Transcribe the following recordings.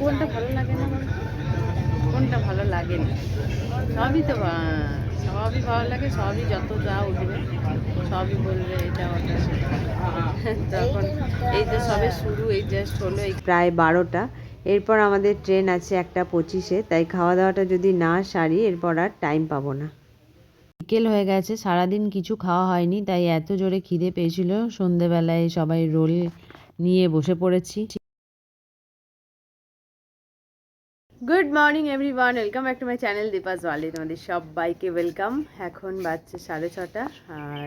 কোনটা ভালো লাগে না? কোনটা ভালো লাগে না? সবই তো সবই ভালো লাগে সবই যত যা উঠবে সবই বলবে এটা ওটা তখন এই তো সবে শুরু এই জাস্ট হলো এই প্রায় বারোটা। এরপর আমাদের ট্রেন আছে একটা পঁচিশে তাই খাওয়া দাওয়াটা যদি না সারি এরপর আর টাইম পাবো না। বিকেল হয়ে গেছে, সারাদিন কিছু খাওয়া হয়নি, তাই এত জোরে খিদে পেয়েছিল। সন্ধেবেলায় সবাই রোল নিয়ে বসে পড়েছি। Good morning everyone welcome back to my channel Deepa's ওয়ালি তোমাদের সবাইকে ওয়েলকাম এখন বাজছে সাড়ে ছটা, আর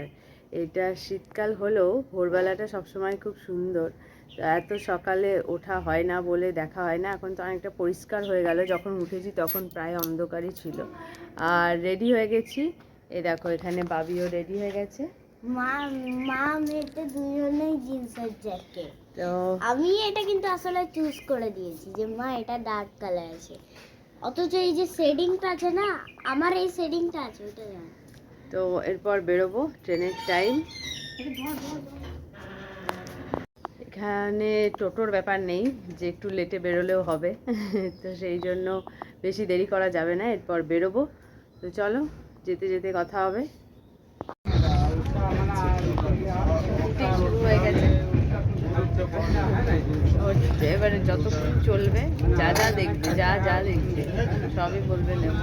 এটা শীতকাল হলেও ভোরবেলাটা সবসময় খুব সুন্দর। এত সকালে ওঠা হয় না বলে দেখা হয় না, এখন তো অনেকটা পরিষ্কার হয়ে গেল। যখন উঠেছি তখন প্রায় অন্ধকারই ছিল। আর রেডি হয়ে গেছি। এই দেখো এখানে বাবিও রেডি হয়ে গেছে। মা মা মেয়েতে দুজনেই জিন্সের জ্যাকেট তো আমি এটা কিন্তু আসলে চুজ করে দিয়েছি যে মা এটা ডার্ক কালার আছে অথচ এই যে শেডিংটা আছে না আমার এই শেডিংটা আছে ওটা তো এরপর বেরোবো ট্রেনের টাইম এখানে টোটোর ব্যাপার নেই যে একটু লেটে বেরোলেও হবে। তো সেই জন্য বেশি দেরি করা যাবে না এরপর বেরোবো। তো চলো। যেতে যেতে কথা হবে। হয়ে গেছে এবারে যতক্ষণ চলবে, যা যা দেখবে, যা যা দেখবে, সবই বলবে নেব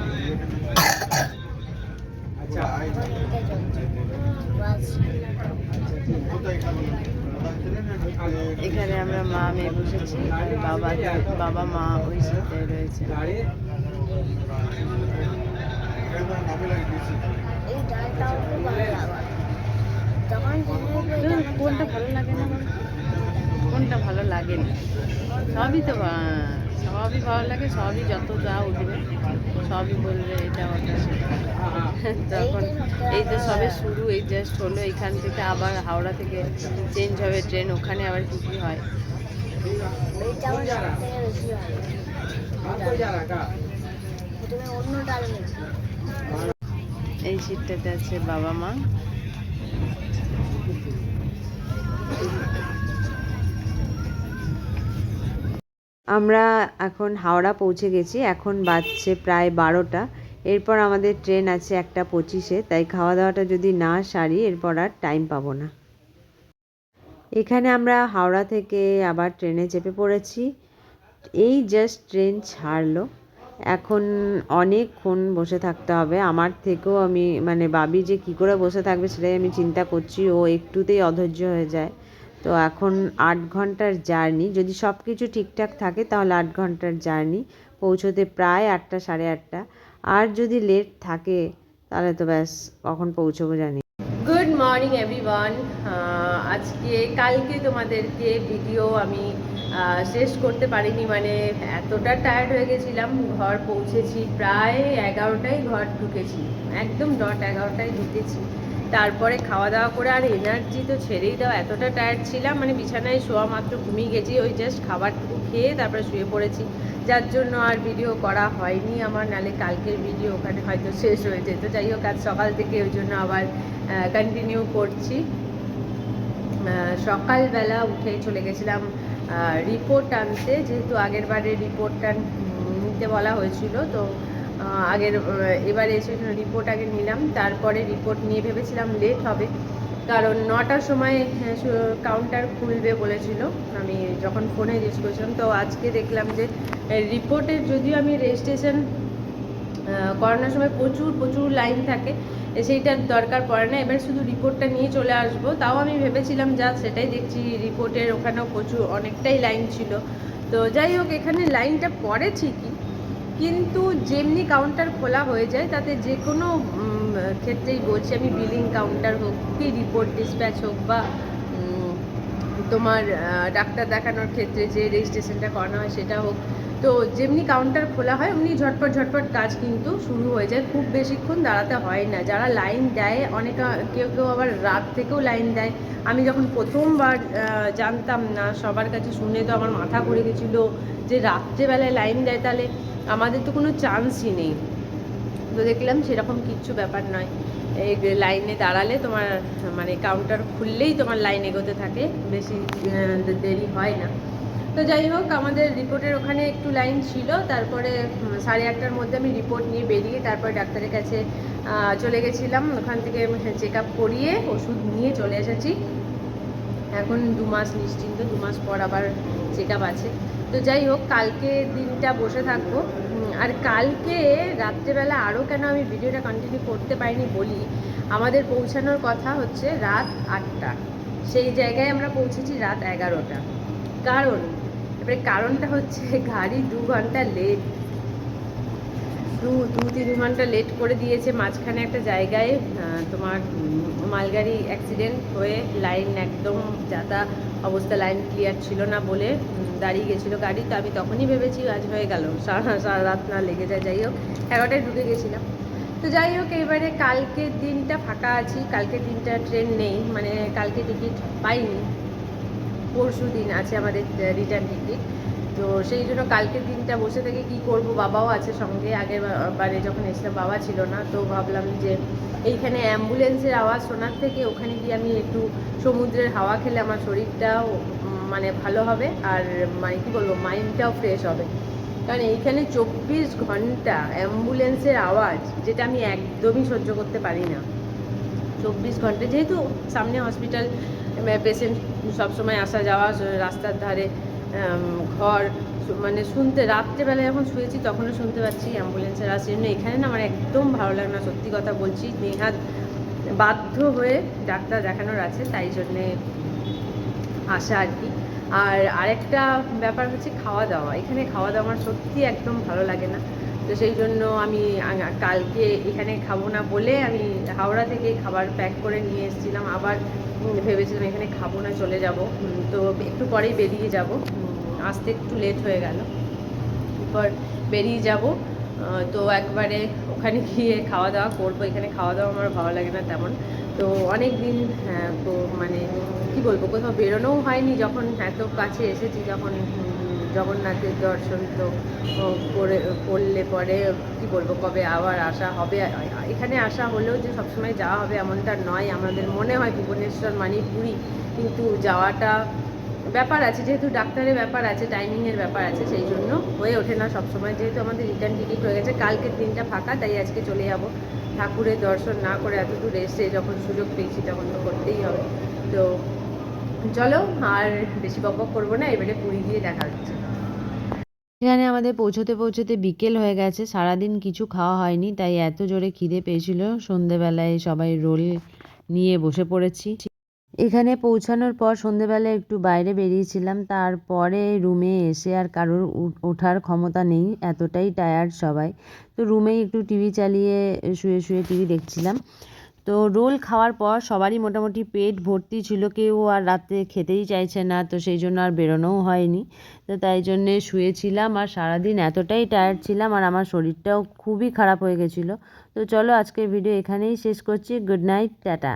এখানে আমরা মা মেয়ে বসেছি বাবা বাবা, মা ওই সাথে রয়েছে। এই ডালটাও খুব ভালো লাগে যখন কোনটা ভালো লাগে না কোনটা ভালো লাগে না? সবই তো সবই ভালো লাগে সবই যত যা উঠবে সবই বলবে এটা ওটা তখন এই তো সবে শুরু এই জাস্ট হলো এখান থেকে আবার হাওড়া থেকে চেঞ্জ হবে ট্রেন ওখানে আবার কী কী হয়? প্রথমে অন্য ডাল এই সিটটাতে আছে বাবা মা। আমরা এখন হাওড়া পৌঁছে গেছি, এখন বাজছে প্রায় বারোটা। এরপর আমাদের ট্রেন আছে একটা পঁচিশে, তাই খাওয়া দাওয়াটা যদি না সারি, এরপর আর টাইম পাবো না। এখানে আমরা হাওড়া থেকে আবার ট্রেনে চেপে পড়েছি। এই জাস্ট ট্রেন ছাড়লো। এখন অনেকক্ষণ বসে থাকতে হবে। আমার থেকেও আমি মানে বাবি যে কী করে বসে থাকবে সেটাই আমি চিন্তা করছি। ও একটুতেই অধৈর্য হয়ে যায়। তো এখন আট ঘণ্টার জার্নি। যদি সব কিছু ঠিকঠাক থাকে তাহলে আট ঘণ্টার জার্নি। পৌঁছোতে প্রায় আটটা, সাড়ে আটটা। আর যদি লেট থাকে তাহলে তো ব্যাস, কখন পৌঁছবো জানি। গুড মর্নিং এভরিওয়ান আজকে, কালকে তোমাদেরকে ভিডিও আমি শেষ করতে পারিনি মানে এতটা টায়ার্ড হয়ে গেছিলাম, ঘর পৌঁছেছি প্রায় এগারোটায় ঘর ঢুকেছি, একদম ডট এগারোটায় ঢুকেছি। তারপরে খাওয়া দাওয়া করে আর এনার্জি তো ছেড়েই দাও এতটা টায়ার্ড ছিলাম মানে বিছানায় শোয়া মাত্র ঘুমিয়ে গেছি, ওই জাস্ট খাবারটুকু খেয়ে তারপরে শুয়ে পড়েছি। যার জন্য আর ভিডিও করা হয়নি আমার, নালে কালকের ভিডিও ওখানে হয়তো শেষ হয়ে যেত। যাই হোক, আজ সকাল থেকে ওই জন্য আবার কন্টিনিউ করছি। সকালবেলা উঠে চলে গেছিলাম রিপোর্ট আনতে, যেহেতু আগের বারে রিপোর্টটা নিতে বলা হয়েছিল, তো আগের এবারে এসে রিপোর্ট আগে নিলাম, তারপরে রিপোর্ট নিয়ে ভেবেছিলাম লেট হবে, কারণ নটার সময় কাউন্টার খুলবে বলেছিল, আমি যখন ফোনে জিজ্ঞেস করেছিলাম, তো আজকে দেখলাম যে রিপোর্টের যদিও আমি রেজিস্ট্রেশন করানোর সময় প্রচুর প্রচুর লাইন থাকে সেইটার দরকার পড়ে না। এবার শুধু রিপোর্টটা নিয়ে চলে আসব। তাও আমি ভেবেছিলাম, যা সেটাই দেখছি রিপোর্টের ওখানেও প্রচুর, অনেকটাই লাইন ছিল। তো যাই হোক, এখানে লাইনটা পড়ে ঠিকই। কিন্তু যেমনি কাউন্টার খোলা হয়ে যায়, তাতে যে কোনো ক্ষেত্রেই বলছি আমি বিলিং কাউন্টার হোক কি রিপোর্ট ডিসপ্যাচ হোক বা তোমার ডাক্তার দেখানোর ক্ষেত্রে যে রেজিস্ট্রেশনটা করানো হয়, সেটা হোক তো যেমনি কাউন্টার খোলা হয়, অমনি ঝটপট ঝটপট কাজ কিন্তু শুরু হয়ে যায়। খুব বেশিক্ষণ দাঁড়াতে হয় না। যারা লাইন দেয় অনেক কেউ কেউ আবার রাত থেকেও লাইন দেয়। আমি যখন প্রথমবার জানতাম না, সবার কাছে শুনে তো আমার মাথা ঘুরে গেছিল যে রাত্রেবেলায় লাইন দেয় তাহলে আমাদের তো কোনো চান্সই নেই। তো দেখলাম সেরকম কিচ্ছু ব্যাপার নয়। এই লাইনে দাঁড়ালে তোমার মানে কাউন্টার খুললেই তোমার লাইন এগোতে থাকে। বেশি দেরি হয় না। তো যাই হোক, আমাদের রিপোর্টের ওখানে একটু লাইন ছিল। তারপরে সাড়ে আটটার মধ্যে আমি রিপোর্ট নিয়ে বেরিয়ে তারপরে ডাক্তারের কাছে চলে গেছিলাম। ওখান থেকে চেক আপ করিয়ে ওষুধ নিয়ে চলে এসেছি। এখন দু মাস নিশ্চিন্ত, দু মাস পর আবার চেক আছে। তো যাই হোক, কালকে দিনটা বসে থাকব। আর কালকে রাত্রেবেলা আরও কেন আমি ভিডিওটা কন্টিনিউ করতে পারিনি বলি, আমাদের পৌঁছানোর কথা হচ্ছে রাত আটটা। সেই জায়গায় আমরা পৌঁছেছি রাত এগারোটা। কারণ এবারে কারণটা হচ্ছে গাড়ি দু ঘণ্টা লেট দু দু, তিন ঘণ্টা লেট করে দিয়েছে। মাঝখানে একটা জায়গায় তোমার মালগাড়ি অ্যাক্সিডেন্ট হয়ে লাইন একদম যাতা অবস্থা লাইন ক্লিয়ার ছিল না বলে দাঁড়িয়ে গেছিল গাড়ি। তো আমি তখনই ভেবেছি, আজ হয়ে গেল। সারা সারা রাত না লেগে যায়। যাই হোক, এগারোটায় ঢুকে গেছিলাম। তো যাই হোক, এবারে কালকের দিনটা ফাঁকা আছি। কালকের দিনটা ট্রেন নেই মানে কালকে টিকিট পাইনি। পরশু দিন আছে আমাদের রিটার্ন টিকিট তো সেই জন্য কালকের দিনটা বসে থেকে কি করব? বাবাও আছে সঙ্গে। আগের বারে যখন এসেছিলাম বাবা ছিল না। তো ভাবলাম যে এইখানে অ্যাম্বুলেন্সের আওয়াজ শোনার থেকে ওখানে গিয়ে আমি একটু সমুদ্রের হাওয়া খেলে আমার শরীরটাও মানে ভালো হবে। আর মানে কী বলব মাইন্ডটাও ফ্রেশ হবে। কারণ এইখানে চব্বিশ ঘণ্টা অ্যাম্বুলেন্সের আওয়াজ, যেটা আমি একদমই সহ্য করতে পারি না। চব্বিশ ঘণ্টা, যেহেতু সামনে হসপিটাল পেশেন্ট সবসময় আসা যাওয়া রাস্তার ধারে ঘর মানে শুনতে রাত্রেবেলা যখন শুয়েছি তখনও শুনতে পাচ্ছি অ্যাম্বুলেন্সের আসে জন্য এখানে না আমার একদম ভালো লাগে না, সত্যি কথা বলছি। নেহাত বাধ্য হয়ে ডাক্তার দেখানোর আছে, তাই জন্যে আসা আর কি। আর আরেকটা ব্যাপার হচ্ছে খাওয়া দাওয়া। এখানে খাওয়া দাওয়া আমার সত্যি একদম ভালো লাগে না। তো সেই জন্য আমি কালকে এখানে খাব না বলে আমি হাওড়া থেকে খাবার প্যাক করে নিয়ে এসেছিলাম। আবার ভেবেছিলাম এখানে খাব না চলে যাব। তো একটু পরেই বেরিয়ে যাব। আসতে একটু লেট হয়ে গেল। এরপর বেরিয়ে যাব। তো একবারে ওখানে গিয়ে খাওয়া দাওয়া করব। এখানে খাওয়া দাওয়া আমার ভালো লাগে না তেমন। তো অনেক দিন হ্যাঁ, তো মানে কি বলব কোথাও বেরোনোও হয়নি। যখন এত কাছে এসেছি যখন জগন্নাথের দর্শন তো করে, করলে পরে কি বলব, কবে আবার আসা হবে? এখানে আসা হলেও যে সবসময় যাওয়া হবে এমনটা নয়। আমাদের মনে হয় ভুবনেশ্বর মানে পুরী কিন্তু যাওয়াটা ব্যাপার আছে। যেহেতু ডাক্তারের ব্যাপার আছে টাইমিংয়ের ব্যাপার আছে, সেই জন্য হয়ে ওঠে না সবসময়। যেহেতু আমাদের রিটার্ন টিকিট হয়ে গেছে, কালকের দিনটা ফাঁকা, তাই আজকে চলে যাব। ঠাকুরের দর্শন না করে এত দূর এসে যখন সুযোগ পেয়েছি, তখন তো করতেই হবে। তো চলো, আর বেশি বক বক করব না, এবারে পুরী গিয়ে দেখা হচ্ছে। এখানে আমাদের পৌঁছতে পৌঁছতে বিকেল হয়ে গেছে, সারাদিন কিছু খাওয়া হয়নি, তাই এত জোরে খিদে পেয়েছিল, সন্ধেবেলায় সবাই রোল নিয়ে বসে পড়েছি। এখানে পৌঁছানোর পর সন্ধেবেলায় একটু বাইরে বেরিয়েছিলাম, তারপরে রুমে এসে আর কারোর ওঠার ক্ষমতা নেই, এতটাই টায়ার্ড সবাই। তো রুমেই একটু টিভি চালিয়ে শুয়ে শুয়ে টিভি দেখছিলাম। তো রোল খাওয়ার পর সবারই মোটামুটি পেট ভর্তি ছিল, কেউ আর রাতে খেতেই চাইছে না, তো সেই জন্য আর বেরোনোও হয়নি। তো তাই জন্যে শুয়েছিলাম আর সারাদিন এতটাই টায়ার্ড ছিলাম আর আমার শরীরটাও খুবই খারাপ হয়ে গেছিল। তো চলো আজকের ভিডিও এখানেই শেষ করছি। Good night tata